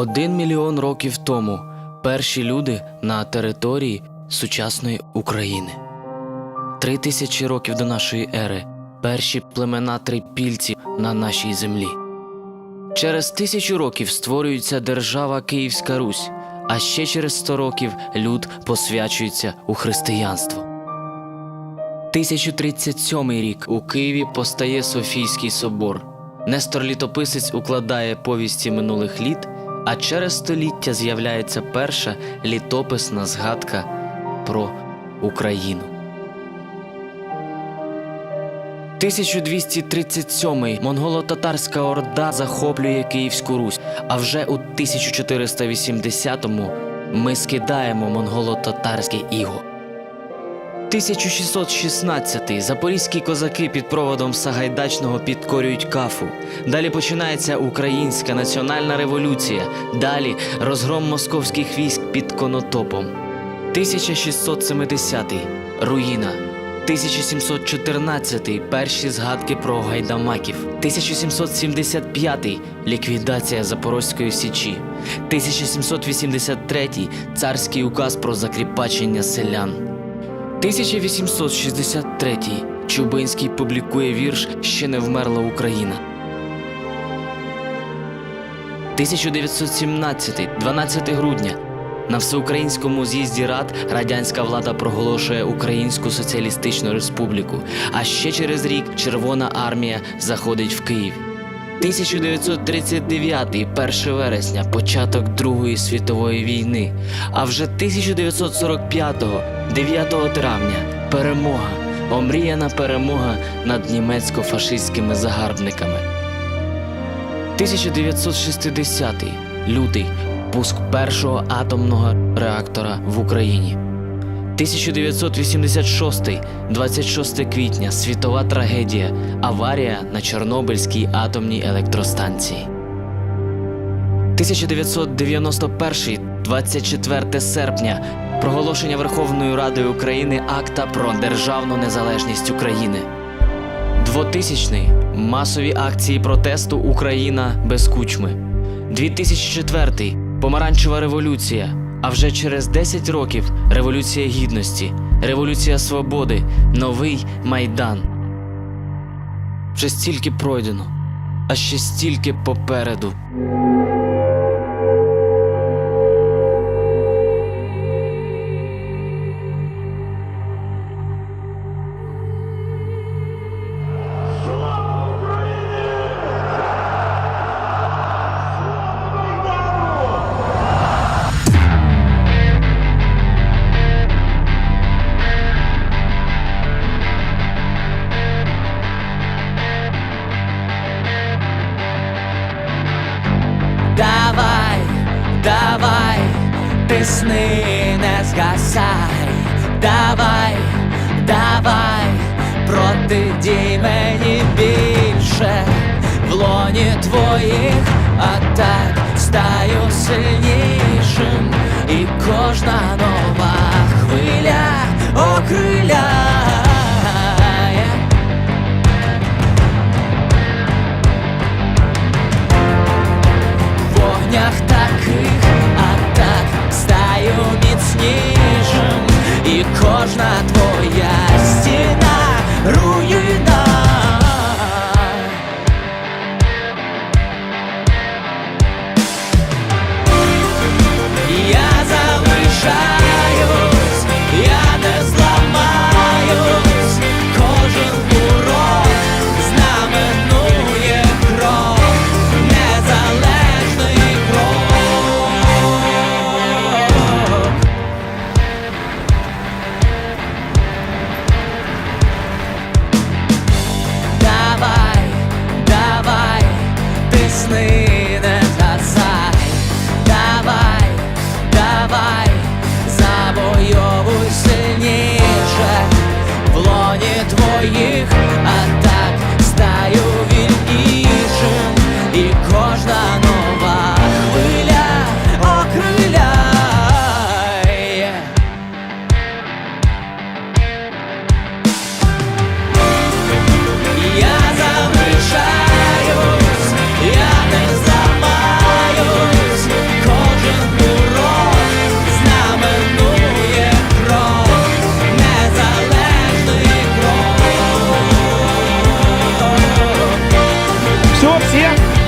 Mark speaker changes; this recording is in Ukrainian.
Speaker 1: Один мільйон років тому перші люди на території сучасної України. Три тисячі років до нашої ери перші племена трипільців на нашій землі. Через тисячу років створюється держава Київська Русь, а ще через сто років люд посвячується у християнство. 1037 рік у Києві постає Софійський собор. Нестор Літописець укладає повісті минулих літ, а через століття з'являється перша літописна згадка про Україну. 1237 монголо-татарська орда захоплює Київську Русь, а вже у 1480-му ми скидаємо монголо-татарське іго. 1616 запорізькі козаки під проводом Сагайдачного підкорюють кафу. Далі починається українська національна революція. Далі розгром московських військ під Конотопом. 1670 руїна. 1714 перші згадки про гайдамаків. 1775 ліквідація Запорозької січі. 1783 царський указ про закріпачення селян. 1863 Чубинський публікує вірш Ще не вмерла Україна. 1917 12 грудня на всеукраїнському з'їзді рад радянська влада проголошує Українську Соціалістичну Республіку. А ще через рік Червона армія заходить в Київ. 1939 1 вересня початок Другої світової війни. А вже 1945 9 травня перемога, омріяна перемога над німецько-фашистськими загарбниками. 1960 лютий пуск першого атомного реактора в Україні. 1986 26 квітня світова трагедія аварія на Чорнобильській атомній електростанції. 1991 24 серпня проголошення Верховною Радою України акта про державну незалежність України. 2000 масові акції протесту Україна без кучми. 2004 помаранчева революція. А вже через 10 років Революція Гідності, Революція Свободи, Новий Майдан. Вже стільки пройдено, а ще стільки попереду.
Speaker 2: Давай, тисни, не згасай, давай, давай, протидій мені більше в лоні твоїх атак стаю сильнішим, і кожна нова хвиля окриляє.
Speaker 1: Yeah.